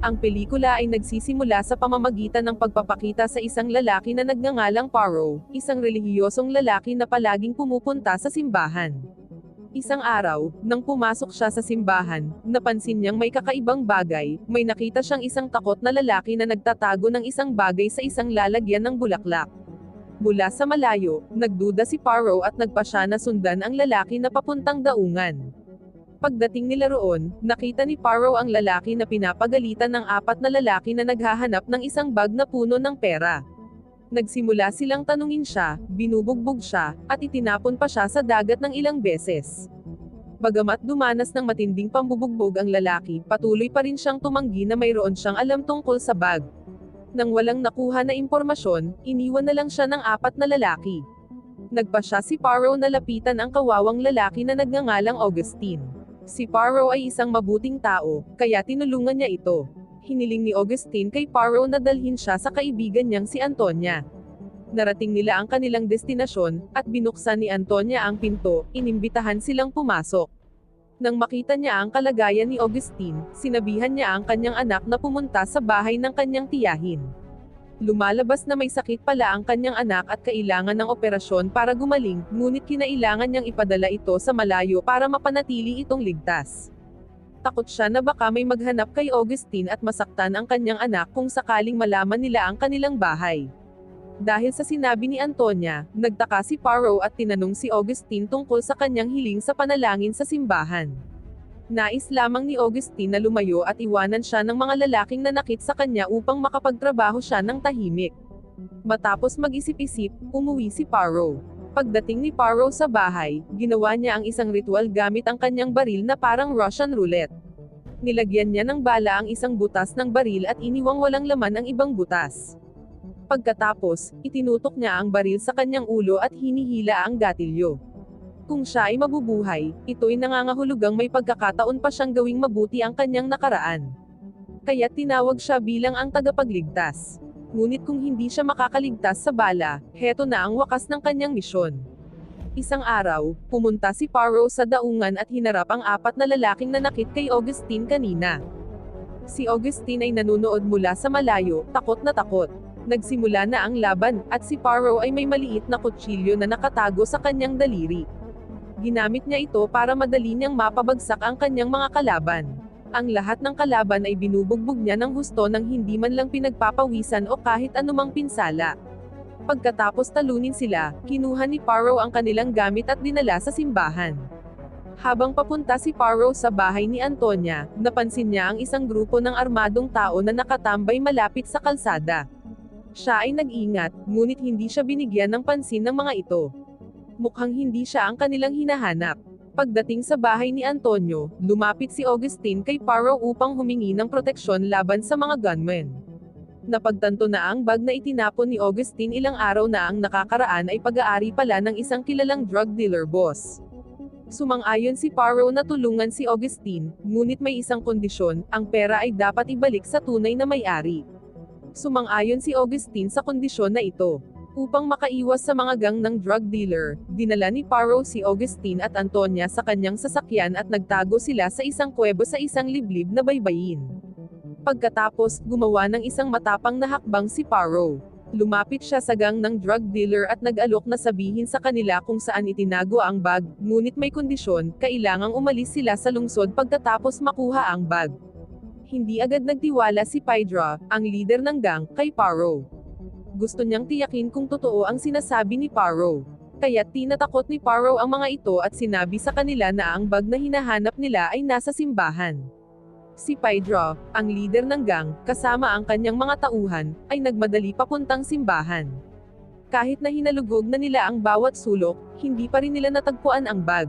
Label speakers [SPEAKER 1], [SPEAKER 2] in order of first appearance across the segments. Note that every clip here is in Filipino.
[SPEAKER 1] Ang pelikula ay nagsisimula sa pamamagitan ng pagpapakita sa isang lalaki na nagngangalang Paro, isang relihiyosong lalaki na palaging pumupunta sa simbahan. Isang araw, nang pumasok siya sa simbahan, napansin niyang may kakaibang bagay, may nakita siyang isang takot na lalaki na nagtatago ng isang bagay sa isang lalagyan ng bulaklak. Mula sa malayo, nagduda si Paro at nagpa siya na sundan ang lalaki na papuntang daungan. Pagdating nila roon, nakita ni Paro ang lalaki na pinapagalitan ng apat na lalaki na naghahanap ng isang bag na puno ng pera. Nagsimula silang tanungin siya, binubugbog siya, at itinapon pa siya sa dagat ng ilang beses. Bagamat dumanas ng matinding pambubugbog ang lalaki, patuloy pa rin siyang tumanggi na mayroon siyang alam tungkol sa bag. Nang walang nakuha na impormasyon, iniwan na lang siya ng apat na lalaki. Nagpa siya si Paro na lapitan ang kawawang lalaki na nagngangalang Augustine. Si Paro ay isang mabuting tao, kaya tinulungan niya ito. Hiniling ni Augustine kay Paro na dalhin siya sa kaibigan niyang si Antonia. Narating nila ang kanilang destinasyon, at binuksan ni Antonia ang pinto, inimbitahan silang pumasok. Nang makita niya ang kalagayan ni Augustine, sinabihan niya ang kanyang anak na pumunta sa bahay ng kanyang tiyahin. Lumalabas na may sakit pala ang kanyang anak at kailangan ng operasyon para gumaling, ngunit kinailangan niyang ipadala ito sa malayo para mapanatili itong ligtas. Takot siya na baka may maghanap kay Augustine at masaktan ang kanyang anak kung sakaling malaman nila ang kanilang bahay. Dahil sa sinabi ni Antonia, nagtaka si Paro at tinanong si Augustine tungkol sa kanyang hiling sa panalangin sa simbahan. Nais lamang ni Augustine na lumayo at iwanan siya ng mga lalaking nanakit sa kanya upang makapagtrabaho siya ng tahimik. Matapos mag-isip-isip, umuwi si Paro. Pagdating ni Paro sa bahay, ginawa niya ang isang ritual gamit ang kanyang baril na parang Russian roulette. Nilagyan niya ng bala ang isang butas ng baril at iniwang walang laman ang ibang butas. Pagkatapos, itinutok niya ang baril sa kanyang ulo at hinihila ang gatilyo. Kung siya ay mabubuhay, ito'y nangangahulugang may pagkakataon pa siyang gawing mabuti ang kanyang nakaraan. Kaya tinawag siya bilang ang tagapagligtas. Ngunit kung hindi siya makakaligtas sa bala, heto na ang wakas ng kanyang misyon. Isang araw, pumunta si Paro sa daungan at hinarap ang apat na lalaking nanakit kay Augustine kanina. Si Augustine ay nanunood mula sa malayo, takot na takot. Nagsimula na ang laban, at si Paro ay may maliit na kutsilyo na nakatago sa kanyang daliri. Ginamit niya ito para madali niyang mapabagsak ang kanyang mga kalaban. Ang lahat ng kalaban ay binubugbog niya ng husto ng hindi man lang pinagpapawisan o kahit anumang pinsala. Pagkatapos talunin sila, kinuha ni Paro ang kanilang gamit at dinala sa simbahan. Habang papunta si Paro sa bahay ni Antonia, napansin niya ang isang grupo ng armadong tao na nakatambay malapit sa kalsada. Siya ay nag-ingat, ngunit hindi siya binigyan ng pansin ng mga ito mukhang hindi siya ang kanilang hinahanap. Pagdating sa bahay ni Antonio, lumapit si Augustine kay Paro upang humingi ng proteksyon laban sa mga gunmen. Napagtanto na ang bag na itinapon ni Augustine ilang araw na ang nakakaraan ay pag-aari pala ng isang kilalang drug dealer boss. Sumang-ayon si Paro na tulungan si Augustine, ngunit may isang kondisyon, ang pera ay dapat ibalik sa tunay na may-ari. Sumang-ayon si Augustine sa kondisyon na ito. Upang makaiwas sa mga gang ng drug dealer, dinala ni Paro si Augustine at Antonia sa kanyang sasakyan at nagtago sila sa isang kuwebo sa isang liblib na baybayin. Pagkatapos, gumawa ng isang matapang na hakbang si Paro. Lumapit siya sa gang ng drug dealer at nag-alok na sabihin sa kanila kung saan itinago ang bag, ngunit may kondisyon, kailangang umalis sila sa lungsod pagkatapos makuha ang bag. Hindi agad nagtiwala si Pydra, ang leader ng gang, kay Paro gusto niyang tiyakin kung totoo ang sinasabi ni Paro. Kaya tinatakot ni Paro ang mga ito at sinabi sa kanila na ang bag na hinahanap nila ay nasa simbahan. Si Pydra, ang leader ng gang, kasama ang kanyang mga tauhan, ay nagmadali papuntang simbahan. Kahit na hinalugog na nila ang bawat sulok, hindi pa rin nila natagpuan ang bag.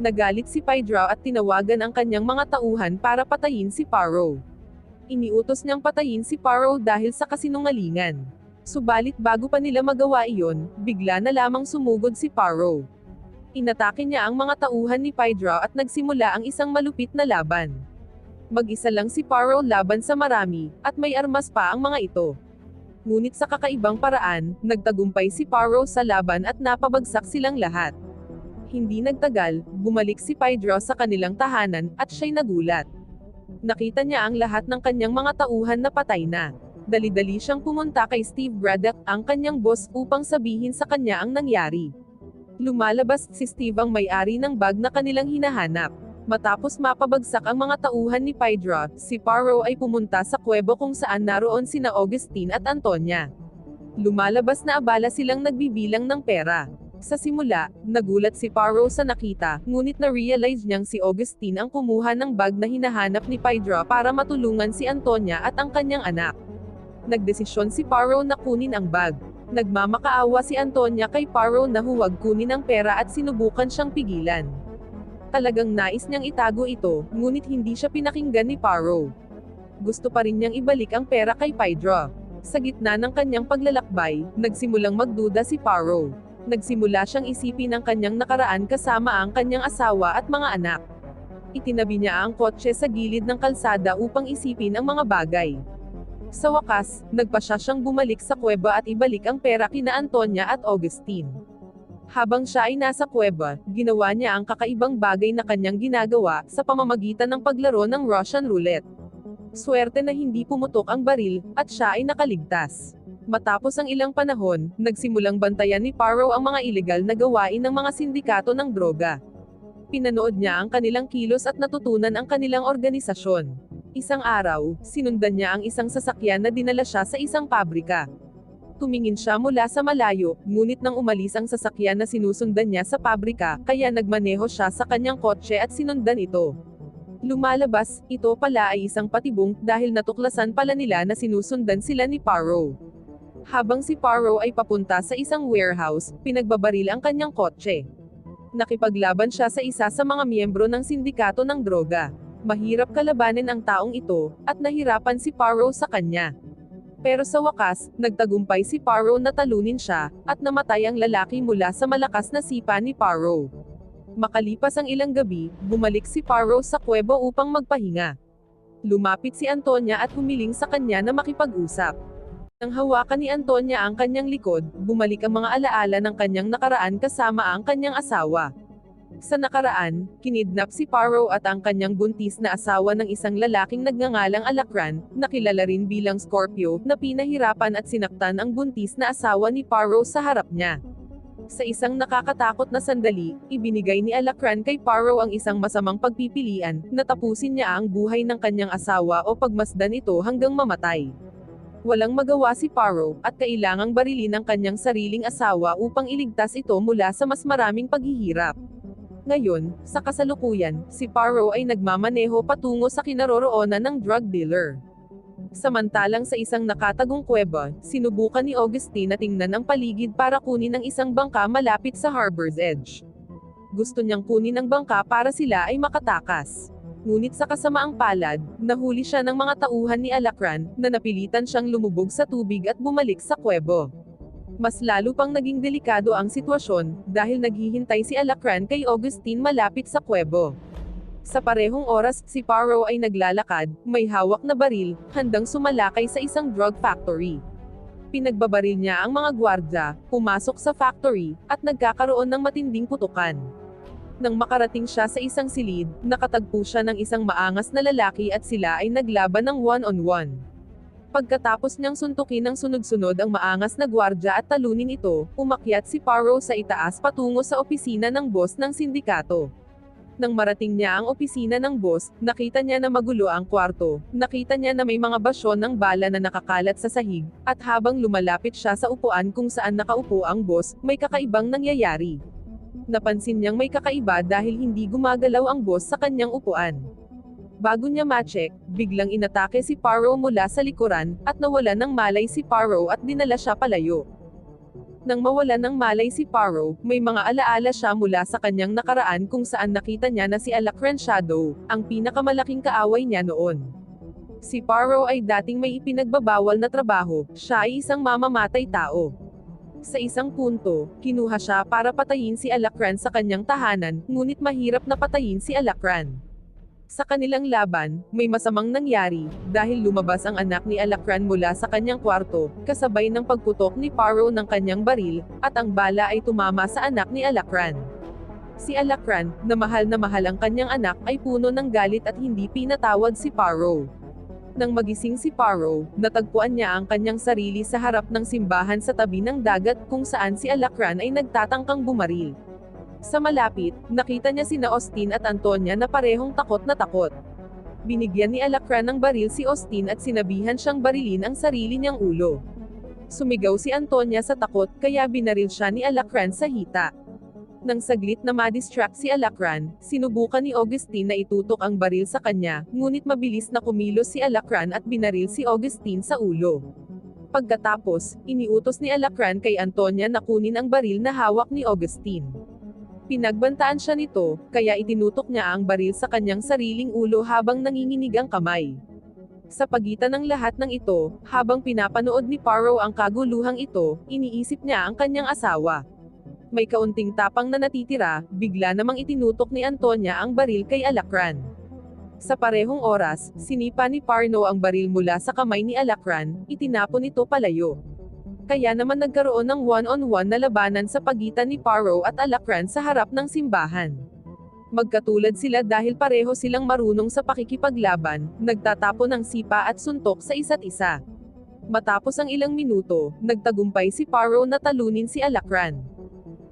[SPEAKER 1] Nagalit si Pydra at tinawagan ang kanyang mga tauhan para patayin si Paro. Iniutos niyang patayin si Paro dahil sa kasinungalingan. Subalit bago pa nila magawa iyon, bigla na lamang sumugod si Paro. Inatake niya ang mga tauhan ni Pydra at nagsimula ang isang malupit na laban. Mag-isa lang si Paro laban sa marami, at may armas pa ang mga ito. Ngunit sa kakaibang paraan, nagtagumpay si Paro sa laban at napabagsak silang lahat. Hindi nagtagal, bumalik si Pydra sa kanilang tahanan, at siya'y nagulat. nakita niya ang lahat ng kanyang mga tauhan na patay na. Dali-dali siyang pumunta kay Steve Braddock, ang kanyang boss, upang sabihin sa kanya ang nangyari. Lumalabas si Steve ang may-ari ng bag na kanilang hinahanap. Matapos mapabagsak ang mga tauhan ni Pydra, si Paro ay pumunta sa kuwebo kung saan naroon sina Augustine at Antonia. Lumalabas na abala silang nagbibilang ng pera. Sa simula, nagulat si Paro sa nakita, ngunit na-realize niyang si Augustine ang kumuha ng bag na hinahanap ni Pydra para matulungan si Antonia at ang kanyang anak. Nagdesisyon si Paro na kunin ang bag. Nagmamakaawa si Antonia kay Paro na huwag kunin ang pera at sinubukan siyang pigilan. Talagang nais niyang itago ito, ngunit hindi siya pinakinggan ni Paro. Gusto pa rin niyang ibalik ang pera kay Pydra. Sa gitna ng kanyang paglalakbay, nagsimulang magduda si Paro. Nagsimula siyang isipin ang kanyang nakaraan kasama ang kanyang asawa at mga anak. Itinabi niya ang kotse sa gilid ng kalsada upang isipin ang mga bagay. Sa wakas, nagpasya siyang bumalik sa kuweba at ibalik ang pera kina Antonia at Augustine. Habang siya ay nasa kuweba, ginawa niya ang kakaibang bagay na kanyang ginagawa sa pamamagitan ng paglaro ng Russian roulette. Swerte na hindi pumutok ang baril, at siya ay nakaligtas. Matapos ang ilang panahon, nagsimulang bantayan ni Paro ang mga ilegal na gawain ng mga sindikato ng droga. Pinanood niya ang kanilang kilos at natutunan ang kanilang organisasyon. Isang araw, sinundan niya ang isang sasakyan na dinala siya sa isang pabrika. Tumingin siya mula sa malayo, ngunit nang umalis ang sasakyan na sinusundan niya sa pabrika, kaya nagmaneho siya sa kanyang kotse at sinundan ito. Lumalabas, ito pala ay isang patibong, dahil natuklasan pala nila na sinusundan sila ni Paro. Habang si Paro ay papunta sa isang warehouse, pinagbabaril ang kanyang kotse. Nakipaglaban siya sa isa sa mga miyembro ng sindikato ng droga. Mahirap kalabanin ang taong ito, at nahirapan si Paro sa kanya. Pero sa wakas, nagtagumpay si Paro na talunin siya, at namatay ang lalaki mula sa malakas na sipa ni Paro. Makalipas ang ilang gabi, bumalik si Paro sa kuwebo upang magpahinga. Lumapit si Antonia at humiling sa kanya na makipag-usap. Nang hawakan ni Antonia ang kanyang likod, bumalik ang mga alaala ng kanyang nakaraan kasama ang kanyang asawa. Sa nakaraan, kinidnap si Paro at ang kanyang buntis na asawa ng isang lalaking nagngangalang Alakran, na kilala rin bilang Scorpio, na pinahirapan at sinaktan ang buntis na asawa ni Paro sa harap niya. Sa isang nakakatakot na sandali, ibinigay ni Alakran kay Paro ang isang masamang pagpipilian, na tapusin niya ang buhay ng kanyang asawa o pagmasdan ito hanggang mamatay. Walang magawa si Paro, at kailangang barilin ang kanyang sariling asawa upang iligtas ito mula sa mas maraming paghihirap. Ngayon, sa kasalukuyan, si Paro ay nagmamaneho patungo sa kinaroroonan ng drug dealer. Samantalang sa isang nakatagong kuweba, sinubukan ni Augustine na tingnan ang paligid para kunin ang isang bangka malapit sa harbor's edge. Gusto niyang kunin ang bangka para sila ay makatakas. Ngunit sa kasamaang palad, nahuli siya ng mga tauhan ni Alakran, na napilitan siyang lumubog sa tubig at bumalik sa kuwebo. Mas lalo pang naging delikado ang sitwasyon, dahil naghihintay si Alakran kay Augustine malapit sa kuwebo. Sa parehong oras, si Paro ay naglalakad, may hawak na baril, handang sumalakay sa isang drug factory. Pinagbabaril niya ang mga gwardya, pumasok sa factory, at nagkakaroon ng matinding putukan. Nang makarating siya sa isang silid, nakatagpo siya ng isang maangas na lalaki at sila ay naglaban ng one-on-one. Pagkatapos niyang suntukin ng sunod-sunod ang maangas na gwardya at talunin ito, umakyat si Paro sa itaas patungo sa opisina ng boss ng sindikato. Nang marating niya ang opisina ng boss, nakita niya na magulo ang kwarto, nakita niya na may mga basyon ng bala na nakakalat sa sahig, at habang lumalapit siya sa upuan kung saan nakaupo ang boss, may kakaibang nangyayari. Napansin niyang may kakaiba dahil hindi gumagalaw ang boss sa kanyang upuan. Bago niya ma-check, biglang inatake si Paro mula sa likuran, at nawala ng malay si Paro at dinala siya palayo. Nang mawala ng malay si Paro, may mga alaala siya mula sa kanyang nakaraan kung saan nakita niya na si Alacran Shadow, ang pinakamalaking kaaway niya noon. Si Paro ay dating may ipinagbabawal na trabaho, siya ay isang mamamatay tao. Sa isang punto, kinuha siya para patayin si Alacran sa kanyang tahanan, ngunit mahirap na patayin si Alacran. Sa kanilang laban, may masamang nangyari, dahil lumabas ang anak ni Alacran mula sa kanyang kwarto, kasabay ng pagputok ni Paro ng kanyang baril, at ang bala ay tumama sa anak ni Alacran. Si Alacran, na mahal na mahal ang kanyang anak, ay puno ng galit at hindi pinatawad si Paro. Nang magising si Paro, natagpuan niya ang kanyang sarili sa harap ng simbahan sa tabi ng dagat kung saan si Alacran ay nagtatangkang bumaril. Sa malapit, nakita niya sina Austin at Antonia na parehong takot na takot. Binigyan ni Alacran ng baril si Austin at sinabihan siyang barilin ang sarili niyang ulo. Sumigaw si Antonia sa takot kaya binaril siya ni Alacran sa hita. Nang saglit na madistract si Alacran, sinubukan ni Augustine na itutok ang baril sa kanya, ngunit mabilis na kumilos si Alacran at binaril si Augustine sa ulo. Pagkatapos, iniutos ni Alacran kay Antonia na kunin ang baril na hawak ni Augustine. Pinagbantaan siya nito, kaya itinutok niya ang baril sa kanyang sariling ulo habang nanginginig ang kamay. Sa pagitan ng lahat ng ito, habang pinapanood ni Paro ang kaguluhang ito, iniisip niya ang kanyang asawa. May kaunting tapang na natitira, bigla namang itinutok ni Antonia ang baril kay Alacran. Sa parehong oras, sinipa ni Parno ang baril mula sa kamay ni Alacran, itinapon ito palayo. Kaya naman nagkaroon ng one-on-one na labanan sa pagitan ni Paro at Alacran sa harap ng simbahan. Magkatulad sila dahil pareho silang marunong sa pakikipaglaban, nagtatapon ng sipa at suntok sa isa't isa. Matapos ang ilang minuto, nagtagumpay si Paro na talunin si Alacran.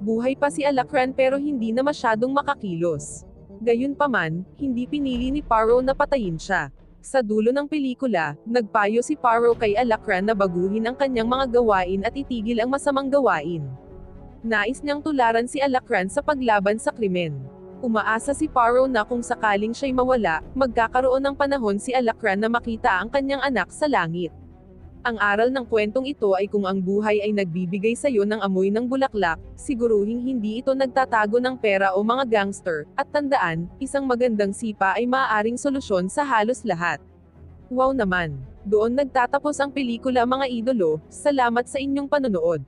[SPEAKER 1] Buhay pa si Alacran pero hindi na masyadong makakilos. Gayunpaman, hindi pinili ni Paro na patayin siya. Sa dulo ng pelikula, nagpayo si Paro kay Alacran na baguhin ang kanyang mga gawain at itigil ang masamang gawain. Nais niyang tularan si Alacran sa paglaban sa krimen. Umaasa si Paro na kung sakaling siya'y mawala, magkakaroon ng panahon si Alacran na makita ang kanyang anak sa langit. Ang aral ng kwentong ito ay kung ang buhay ay nagbibigay sa iyo ng amoy ng bulaklak, siguruhing hindi ito nagtatago ng pera o mga gangster, at tandaan, isang magandang sipa ay maaaring solusyon sa halos lahat. Wow naman! Doon nagtatapos ang pelikula mga idolo, salamat sa inyong panonood.